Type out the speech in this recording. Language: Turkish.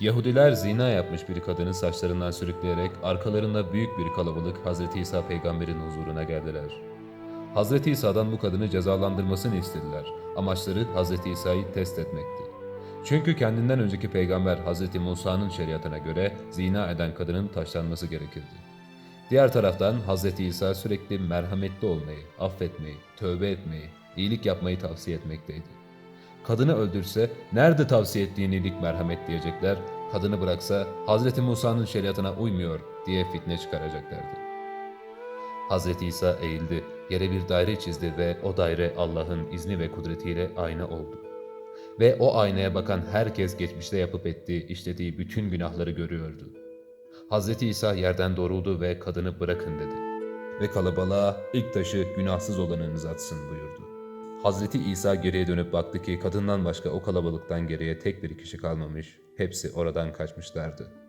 Yahudiler zina yapmış bir kadını saçlarından sürükleyerek arkalarında büyük bir kalabalık Hz. İsa peygamberin huzuruna geldiler. Hz. İsa'dan bu kadını cezalandırmasını istediler. Amaçları Hz. İsa'yı test etmekti. Çünkü kendinden önceki peygamber Hz. Musa'nın şeriatına göre zina eden kadının taşlanması gerekirdi. Diğer taraftan Hz. İsa sürekli merhametli olmayı, affetmeyi, tövbe etmeyi, iyilik yapmayı tavsiye etmekteydi. Kadını öldürse nerede tavsiye ettiğin iyilik merhamet diyecekler, kadını bıraksa Hz. Musa'nın şeriatına uymuyor diye fitne çıkaracaklardı. Hz. İsa eğildi, yere bir daire çizdi ve o daire Allah'ın izni ve kudretiyle ayna oldu. Ve o aynaya bakan herkes geçmişte yapıp ettiği, işlediği bütün günahları görüyordu. Hz. İsa yerden doğruldu ve kadını bırakın dedi. Ve kalabalığa ilk taşı günahsız olanınız atsın buyurdu. Hz. İsa geriye dönüp baktı ki kadından başka o kalabalıktan geriye tek bir kişi kalmamış, hepsi oradan kaçmışlardı.